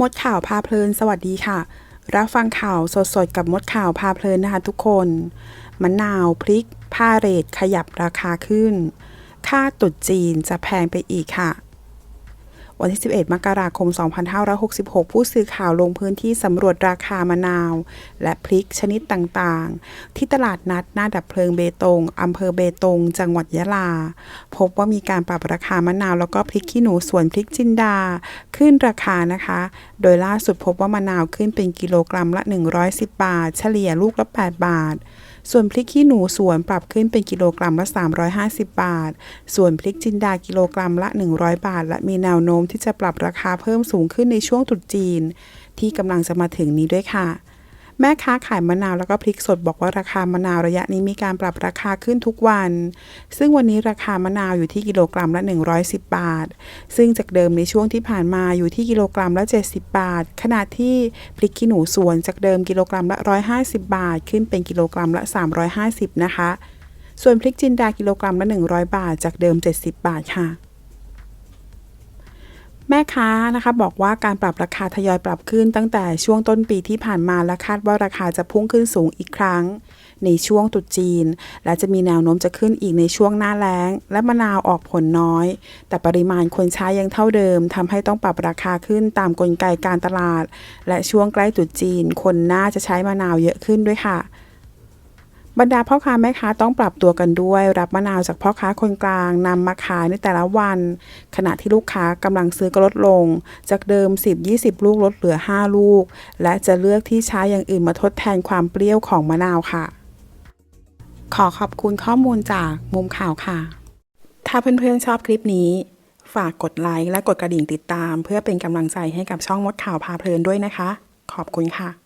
มดข่าวพาเพลิน สวัสดีค่ะ รับฟังข่าวสดๆ กับมดข่าวพาเพลินนะคะทุกคน มะนาวพริกผ้าเรทขยับราคาขึ้น ค่าตุดจีนจะแพงไปอีกค่ะ วันที่ 11 มกราคม 2566 ผู้สื่อข่าวลงพื้นที่สำรวจราคามะนาว และพริกชนิดต่างๆ ที่ตลาดนัดหน้าดับเพลิงเบตงอำเภอเบตง จังหวัดยะลา พบว่ามีการปรับราคามะนาวแล้วก็พริกขี้หนูสวนพริกจินดา ขึ้นราคานะคะ โดยล่าสุดพบว่ามะนาวขึ้นเป็นกิโลกรัมละ 110 บาท เฉลี่ยลูกละ 8 บาท ส่วนพริกขี้หนูสวนปรับขึ้นเป็นกิโลกรัมละ 350 บาท ส่วนพริกจินดากิโลกรัมละ 100 บาท และมีแนวโน้มที่จะปรับราคาเพิ่มสูงขึ้นในช่วงตรุษจีน ที่กำลังจะมาถึงนี้ด้วยค่ะ แม่ค้าขายมะนาวแล้วก็พริกสดบอกว่าราคามะนาวระยะนี้มีการปรับราคาขึ้นทุกวัน ซึ่งวันนี้ราคามะนาวอยู่ที่กิโลกรัมละ 110 บาท ซึ่งจากเดิมในช่วงที่ผ่านมาอยู่ที่กิโลกรัมละ 70 บาท ขณะที่พริกขี้หนูสวนจากเดิมกิโลกรัมละ 150 บาท ขึ้นเป็นกิโลกรัมละ 350 นะคะ ส่วนพริกจินดากิโลกรัมละ 100 บาท จากเดิม 70 บาทค่ะ ม่ค้านะคะบอกว่าการปรับราคาทยอยปรับขึ้นตั้งแต่ช่วงต้นปีที่ผ่านมาและคาดว่าราคาจะพุ่งขึ้นสูงอีกครั้ง ในช่วงตรุษจีน และจะมีแนวโน้มจะขึ้นอีกในช่วงหน้าแล้ง และมะนาวออกผลน้อย แต่ปริมาณคนใช้ยังเท่าเดิมทำให้ต้องปรับราคาขึ้นตามกลไกการตลาด และช่วงใกล้ตรุษจีน คนน่าจะใช้มะนาวเยอะขึ้นด้วยค่ะ บรรดาพ่อค้าแม่ค้าต้องปรับตัวกันด้วย รับมะนาวจากพ่อค้าคนกลางนำมาขายในแต่ละวัน ขณะที่ลูกค้ากำลังซื้อก็ลดลง จากเดิม 10-20 ลูกลดเหลือ 5 ลูก และจะเลือกที่ใช้อย่างอื่นมาทดแทนความเปรี้ยวของมะนาวค่ะ ขอขอบคุณข้อมูลจากมุมข่าวค่ะ ถ้าเพื่อนๆชอบคลิปนี้ ฝากกดไลค์และกดกระดิ่งติดตาม เพื่อเป็นกำลังใจให้กับช่องมดข่าวพาเพลินด้วยนะคะ ขอบคุณค่ะ